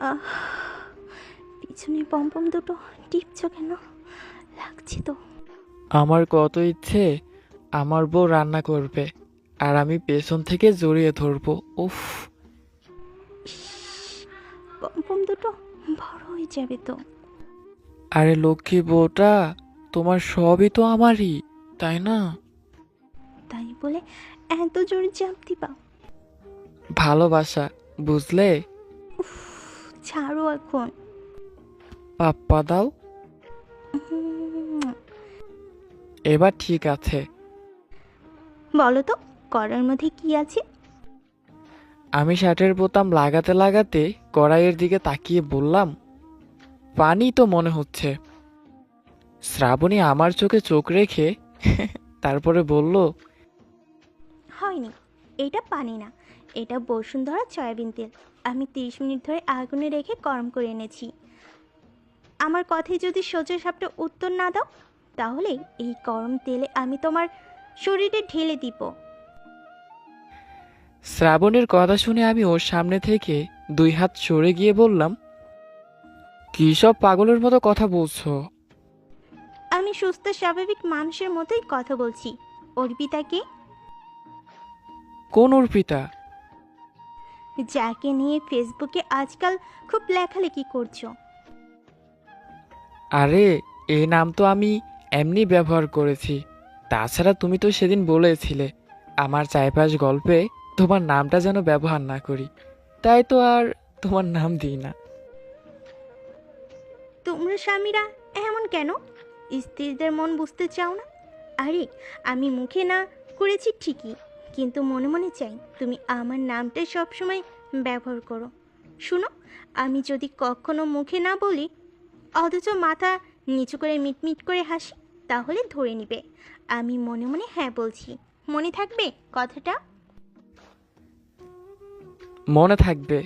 আহ, পিছনে পম্পম দুটো টিপছ কেন? লাগছে তো। আমার কত ইচ্ছে আমার বউ রান্না করবে আর আমি পেছন থেকে জড়িয়ে ধরবো উফ। পম্পম দুটো বড় হয়ে যাবে তো। আরে লক্ষ্মী বউটা তোমার সবই তো আমারই তাই না? তাই বলে এত জোরে চাপ দিবা। ভালোবাসা বুঝলে? ছাড়ো এখন। পাপ্পা দাও এবার ঠিক আছে। বলো তো করার মধ্যে কি আছে? আমি শার্টের বোতাম লাগাতে লাগাতে কড়াইয়ের দিকে তাকিয়ে বললাম পানি তো মনে হচ্ছে। শ্রাবণী আমার চোখে চোখ রেখে তারপরে বলল হয়নি এটা পানি না এটা বসুন্ধরা সয়াবিন তেল। আমি তিরিশ মিনিট ধরে আগুনে রেখে গরম করে এনেছি। আমার কথায় যদি সোজা সাপটা উত্তর না দাও তাহলে এই গরম তেলে আমি তোমার শরীরে ঢেলে দিব। শ্রাবণের কথা শুনে আমি ওর সামনে থেকে দুই হাত সরে গিয়ে বললাম কী সব পাগলের মতো কথা বলছো? আমি সুস্থ স্বাভাবিক মানুষের মতোই কথা বলছি। অর্পিতাকে? কোন অর্পিতা? যাকে নিয়ে ফেসবুকে আজকাল খুব লেখালেখি করছ। আরে এ নাম তো আমি এমনি ব্যবহার করেছি। তাছাড়া তুমি তো সেদিন বলেছিলে আমার চাইপাশ গল্পে তোমার নামটা যেন ব্যবহার না করি। তাই তো আর তোমার নাম দিই না। তোমরা স্বামীরা এমন কেন? স্ত্রীদের মন বুঝতে চাও না? আরে আমি মুখে না করেছি ঠিকই। কিন্তু মনে মনে চাই তুমি আমার নামটাই সবসময় ব্যবহার করো। শুনো আমি যদি কখনো মুখে না বলি অথচ মাথা নিচু করে মিটমিট করে হাসি তাহলে ধরে নিবে। আমি মনে মনে হ্যাঁ বলছি। মনে থাকবে কথাটা? মনে থাকবে।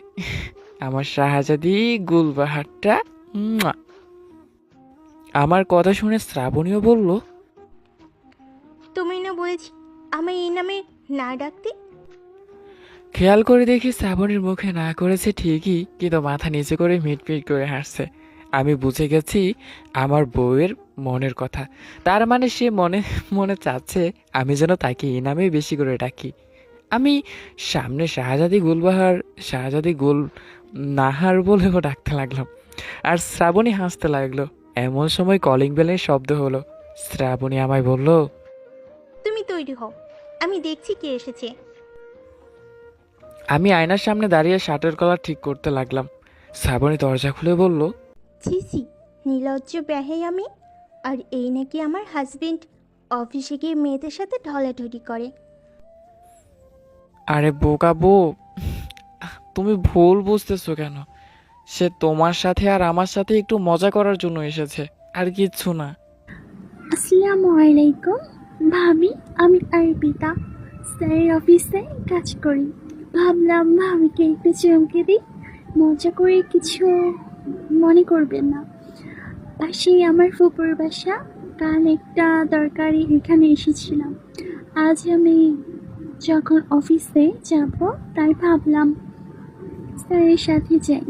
আমার শাহজাদি গুলবাহারটা। আমার কথা শুনে শ্রাবণীও বলল তুমি না বলেছি আমি এই নামে না ডাকতে? খেয়াল করে দেখি শ্রাবণীর মুখে না করেছে ঠিকই কিন্তু মাথা নিচে করে মিটমিট করে হাসছে। আমি বুঝে গেছি আমার বউয়ের মনের কথা। তার মানে সে মনে মনে চাচ্ছে আমি যেন তাকে এই নামে বেশি করে ডাকি। আমি সামনে শাহজাদি গুলবাহার শাহজাদি গুল নাহার বলেও ডাকতে লাগলাম। আর শ্রাবণী হাসতে লাগল। এমন সময় কলিং বেলের শব্দ হলো। শ্রাবণী আমায় বলল তুমি তৈরি হও। আমি দেখছি কে এসেছে। আমি আয়নার সামনে দাঁড়িয়ে শার্টের কলার ঠিক করতে লাগলাম। শ্রাবণী দরজা খুলে বলল ছিছি নির্লজ্জ ব্যাহে আমি? আর এই নাকি আমার হাজবেন্ড অফিসে গিয়ে মেয়েদের সাথে ঢলাঢলি করে। আরে বোকা বউ তুমি ভুল বুঝতেছো কেন? সে তোমার সাথে আর আমার সাথে একটু মজা করার জন্য এসেছে আর কিচ্ছু না। আসসালামু আলাইকুম। ভাবি, আমি অর্পিতা স্যারের অফিসে কাজ করি। ভাবলাম ভাবিকে একটু চমকে দিই। মজা করে কিছু মনে করবেন না। পাশেই আমার ফুপুর বাসা। কাল একটা দরকারি এখানে এসেছিলাম। আজ আমি যখন অফিসে যাব, তাই ভাবলাম স্যারের সাথে যাই।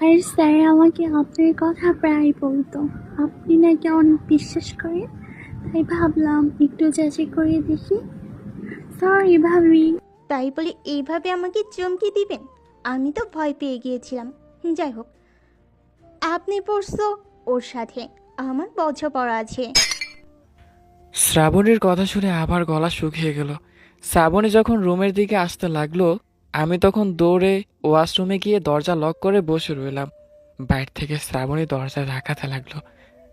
আর স্যার আমাকে আপনার কথা প্রায় বলতো। আপনি নাকি অনেক বিশ্বাস করেন? তাই ভাবলাম একটু যাচাই করে দেখি। সরি ভাবি। তাই বলে এইভাবে আমাকে চমকে দিবেন। আমি তো ভয় পেয়ে গিয়েছিলাম। যাই হোক আপনি পড়ছো ওর সাথে আমার বোঝাপড়া আছে। শ্রাবণীর কথা শুনে আবার গলা শুকিয়ে গেল। শ্রাবণী যখন রুমের দিকে আসতে লাগল আমি তখন দৌড়ে ওয়াশরুমে গিয়ে দরজা লক করে বসে রইলাম। বাইরে থেকে শ্রাবণী দরজা ধাকাতে লাগল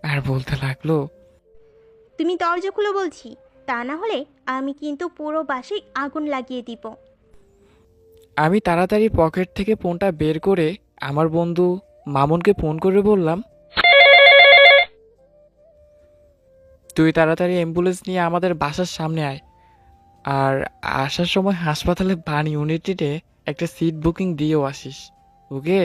আর বলতে লাগল তুমি দরজা খুলে বলছি। তা না হলে আমি কিন্তু পুরো বাসায় আগুন লাগিয়ে দিব। আমি তাড়াতাড়ি পকেট থেকে ফোনটা বের করে আমার বন্ধু মামুনকে ফোন করে বললাম, তুই তাড়াতাড়ি অ্যাম্বুলেন্স নিয়ে আমাদের বাসার সামনে আয়। আর আসার সময় হাসপাতালে বান ইউনিটিতে একটা সিট বুকিং দিয়েও আসিস, ওকে?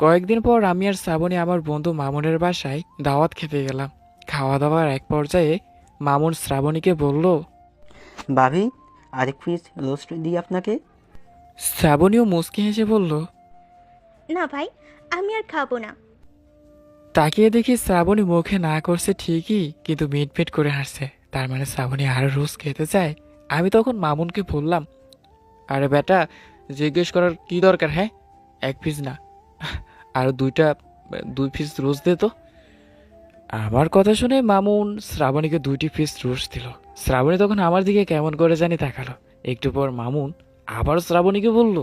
কয়েকদিন পর আমি আর শ্রাবণী আমার বন্ধু মামুনের বাসায় দাওয়াত খেতে গেলাম। খাওয়া দাওয়ার এক পর্যায়ে মামুন শ্রাবণীকে বলল ভাবি আরেক পিস রোস্ট দিই আপনাকে? শ্রাবণীও মুচকি হেসে বলল না ভাই আমি আর খাব না। তাকিয়ে দেখি শ্রাবণী মুখে না করছে ঠিকই কিন্তু মিট মিট করে হাসছে। তার মানে শ্রাবণী আরও রোজ খেতে চায়। আমি তখন মামুনকে বললাম আরে বেটা জিজ্ঞেস করার কি দরকার হ্যাঁ? এক পিস না। আর দুইটা দুই পিস রোজ দে তো। আমার কথা শুনে মামুন শ্রাবণীকে দুইটি পিস রোজ দিল। শ্রাবণী তখন আমার দিকে কেমন করে জানি তাকালো। একটু পর মামুন আবার শ্রাবণীকে বলল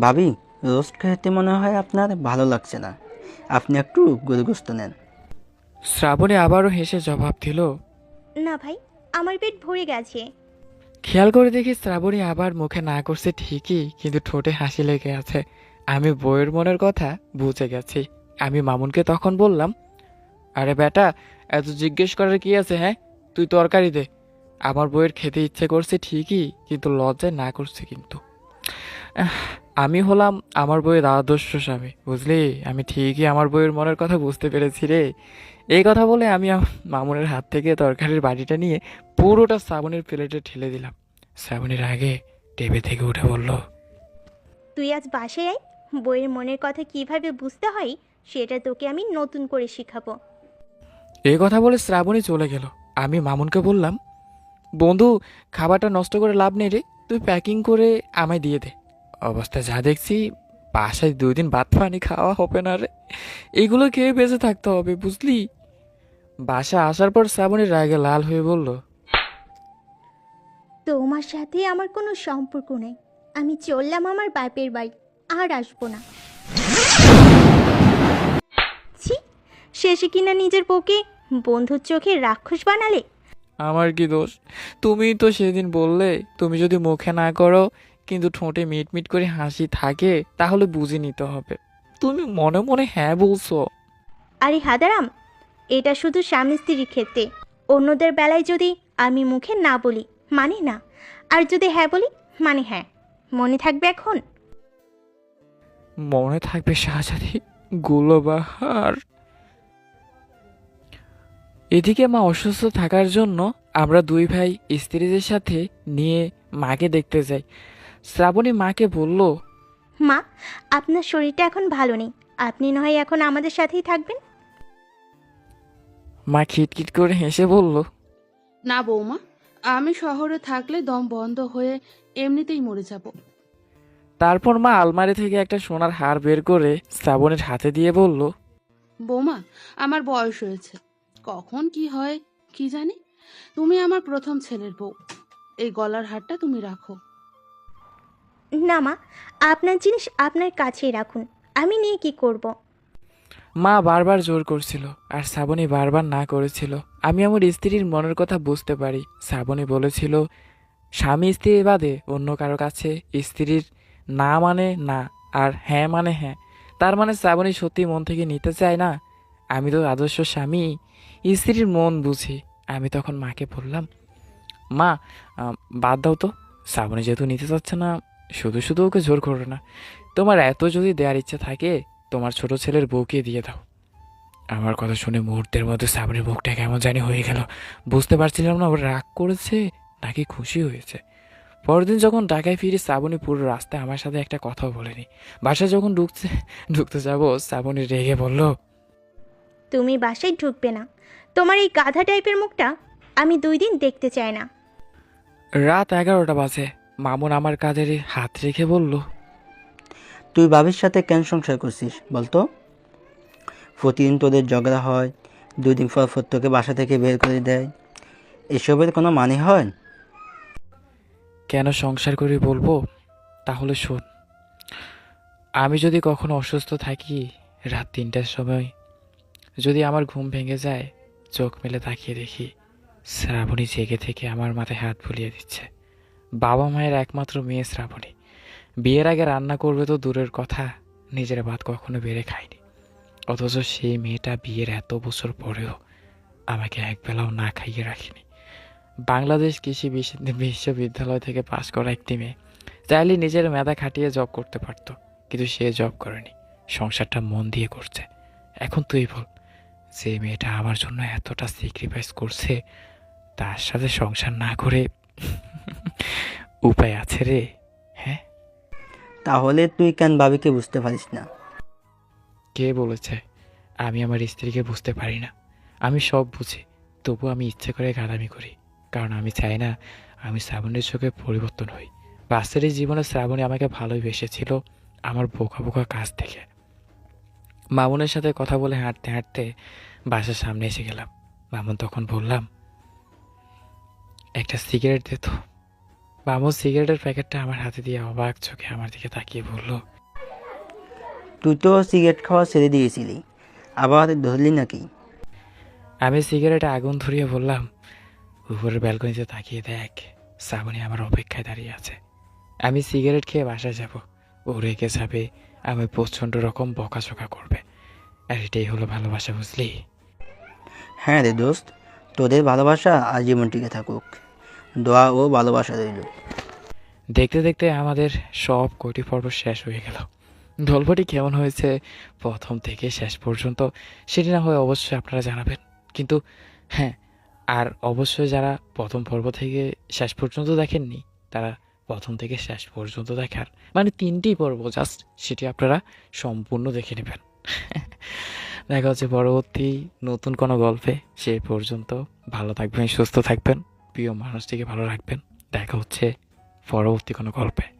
ভাবি রোস্ট খেতে মনে হয় আপনার ভালো লাগছে না। আপনি একটু গরুগ্রস্ত নেন। শ্রাবণী আবারও হেসে জবাব দিল না ভাই আমার পেট ভরে গেছে। খেয়াল করে দেখি শ্রাবণী আবার মুখে না করছে ঠিকই কিন্তু ঠোঁটে হাসি লেগে আছে। আমি বইয়ের মনের কথা বুঝে গেছি। আমি মামুনকে তখন বললাম আরে বেটা, এত জিজ্ঞেস করার কি আছে হ্যাঁ? তুই তরকারি দে। আমার বইয়ের খেতে ইচ্ছে করছে ঠিকই, কিন্তু লজ্জায় না করছে কিন্তু। আমি হলাম আমার বইয়ের আদর্শ স্বামী, বুঝলি? আমি ঠিকই আমার বইয়ের মনের কথা বুঝতে পেরেছি রে। এই কথা বলে আমি মামুনের হাত থেকে তরকারির বাটিটা নিয়ে পুরোটা শ্রাবণীর প্লেটে ঠেলে দিলাম। শ্রাবণীর আগে টেবিল থেকে উঠে বলল, তুই আজ বাসায় আয় বইয়ের মনের কথা কীভাবে বুঝতে হয় সেটা তোকে আমি নতুন করে শিখাবো। এই কথা বলে শ্রাবণী চলে গেল। আমি মামুনকে বললাম, বন্ধু, খাবারটা নষ্ট করে লাভ নেই রে, তুই প্যাকিং করে আমায় দিয়ে দে। অবস্থা যা দেখছি, বাসায় দুই দিন ভাত পানি খাওয়া হবে না রে। এগুলো খেয়ে বেঁচে থাকতে হবে, বুঝলি? বাসা আসার পর শ্রাবণীর রাগে লাল হয়ে বলল, তোমার সাথে আমার কোনো সম্পর্ক নেই। আমি চললাম আমার বাপের বাড়ি, আর আসব না ছি শেষে কিনা নিজের বউকে বন্ধুর চোখে রাক্ষস বানালে? আমার কি দোষ? তুমি তো সেদিন বললে তুমি যদি মুখে না করো কিন্তু ঠোঁটে মিট মিট করে হাসি থাকে তাহলে বুঝে নিতে হবে। তুমি মনে মনে হ্যাঁ বলছো। আরে হাদারাম এটা শুধু স্বামী স্ত্রীর ক্ষেত্রে। অন্যদের বেলায় যদি আমি মুখে না বলি মানে না? আর যদি হ্যাঁ বলি মানে হ্যাঁ। মনে থাকবে এখন? মনে থাকবে শাহজাদি গুলোবাহার। এদিকে মা অসুস্থ থাকার জন্য আমরা দুই ভাই স্ত্রীদের সাথে নিয়ে মাকে দেখতে যাই। শ্রাবণী মাকে বলল মা আপনার শরীরটা এখন ভালো নেই। আপনি না হয় এখন আমাদের সাথেই থাকবেন? মা খিটখিট করে হেসে বলল না বৌমা আমি শহরে থাকলে দম বন্ধ হয়ে এমনিতেই মরে যাব। তারপর মা আলমারি থেকে একটা সোনার হার বের করে শ্রাবণের হাতে দিয়ে বলল বৌমা আমার বয়স হয়েছে। কখন কি হয় কি জানি? তুমি আমার প্রথম ছেলের বউ। এই গলার হারটা তুমি রাখো। না মা আপনার জিনিস আপনার কাছেই রাখুন। আমি নিয়ে কি করব। মা বারবার জোর করছিল আর শ্রাবণী বারবার না করেছিল। আমি আমার স্ত্রীর মনের কথা বুঝতে পারি। শ্রাবণী বলেছিল স্বামী স্ত্রী বাদে অন্য কারও কাছে স্ত্রীর না মানে না আর হ্যাঁ মানে হ্যাঁ। তার মানে শ্রাবণী সত্যি মন থেকে নিতে চায় না? আমি তো আদর্শ স্বামী। স্ত্রীর মন বুঝি। আমি তখন মাকে বললাম, মা বাদ দাও তো। শ্রাবণী যেহেতু নিতে চাচ্ছে না, শুধু শুধু ওকে জোর করো না। তোমার এত যদি দেওয়ার ইচ্ছা থাকে, তোমার ছোট ছেলের বউকে দিয়ে দাও। আমার কথা শুনে মুহূর্তের মধ্যে সাবরির মুখটা কেমন জানি হয়ে গেল। বুঝতে পারছিলাম না ওর রাগ করেছে নাকি খুশি হয়েছে। পরদিন যখন ঢাকায় ফিরে শ্রাবণী পুরো রাস্তায় আমার সাথে একটা কথাও বলেনি। বাসায় যখন ঢুকছে, ঢুকতে যাব, শ্রাবণী রেগে বলল তুমি বাসায় ঢুকবে না। তোমার এই গাধা টাইপের মুখটা আমি দুই দিন দেখতে চাই না। রাত এগারোটা বাজে। মামুন আমার কাঁধে হাত রেখে বলল তুই বাবির সাথে কেন সংসার করছিস বলতো? প্রতিদিন তোদের ঝগড়া হয় দুই দিন পর পর তোকে বাসা থেকে বের করে দেয়। এসবের কোনো মানে হয়? কেন সংসার করে বলব? তাহলে শোন আমি যদি কখনো অসুস্থ থাকি রাত তিনটার সময় যদি আমার ঘুম ভেঙে যায়, চোখ মেলে তাকিয়ে দেখি, শ্রাবণী জেগে থেকে আমার মাথায় হাত বুলিয়ে দিচ্ছে। বাবা মায়ের একমাত্র মেয়ে শ্রাবণী। বিয়ের আগে রান্না করবে তো দূরের কথা, নিজের ভাত কখনো বেড়ে খায়নি। অথচ সেই মেয়েটা বিয়ের এত বছর পরেও আমাকে একবেলাও না খাইয়ে রাখেনি। বাংলাদেশ কৃষি বিশ- বিশ্ববিদ্যালয় থেকে পাশ করা একটি মেয়ে, চাইলে নিজের মেধা খাটিয়ে জব করতে পারতো, কিন্তু সে জব করেনি। সংসারটা মন দিয়ে করছে। এখন তুই বল যে মেয়েটা আমার জন্য এতটা স্যাক্রিফাইস করছে তার সাথে সংসার না করে উপায় আছে রে হ্যাঁ? তাহলে তুই কেন ভাবিকে বুঝতে পারিস না? কে বলেছে? আমি আমার স্ত্রীকে বুঝতে পারি না। আমি সব বুঝি তবু আমি ইচ্ছে করে গালামি করি। কারণ আমি চাই না আমি শ্রাবণের চোখে পরিবর্তন হই। বাস্তবের জীবনে শ্রাবণী আমাকে ভালোই বেসেছিল আমার বোকা বোকা কাজ থেকে। মামুনের সাথে কথা বলে হাঁটতে হাঁটতে বাসার সামনে এসে গেলাম। মামুন তখন বললাম একটা সিগারেট দে তো। মামুন সিগারেটের প্যাকেটটা আমার হাতে দিয়ে অবাক চোখে আমার দিকে তাকিয়ে বলল তুই তো সিগারেট খাওয়া ছেড়ে দিয়েছিলি আবার ধরলি নাকি? আমি সিগারেটে আগুন ধরিয়ে বললাম উপরের ব্যালকনিতে তাকিয়ে দেখ শ্রাবণী আমার অপেক্ষায় দাঁড়িয়ে আছে। আমি সিগারেট খেয়ে বাসায় যাব। ও রেগে যাবে আমি প্রচণ্ড রকম বকাঝকা করবে। আর এটাই হলো ভালোবাসা বুঝলি? হ্যাঁ রে দোস্ত তোদের ভালোবাসা আজীবন টিকে থাকুক। দোয়া ও ভালোবাসা রইল। দেখতে দেখতে আমাদের সব কয়টি পর্ব শেষ হয়ে গেল। গল্পটি কেমন হয়েছে প্রথম থেকে শেষ পর্যন্ত সেটি না হয় অবশ্যই আপনারা জানাবেন। কিন্তু হ্যাঁ আর অবশ্যই যারা প্রথম পর্ব থেকে শেষ পর্যন্ত দেখেননি তারা প্রথম থেকে শেষ পর্যন্ত দেখার। মানে তিনটি পর্ব, জাস্ট সেটি আপনারা সম্পূর্ণ দেখে নেবেন। দেখা হচ্ছে পরবর্তী নতুন কোনো গল্পে। সে পর্যন্ত ভালো থাকবেন, সুস্থ থাকবেন, প্রিয় মানুষটিকে ভালো রাখবেন। দেখা হচ্ছে পরবর্তী কোনো গল্পে।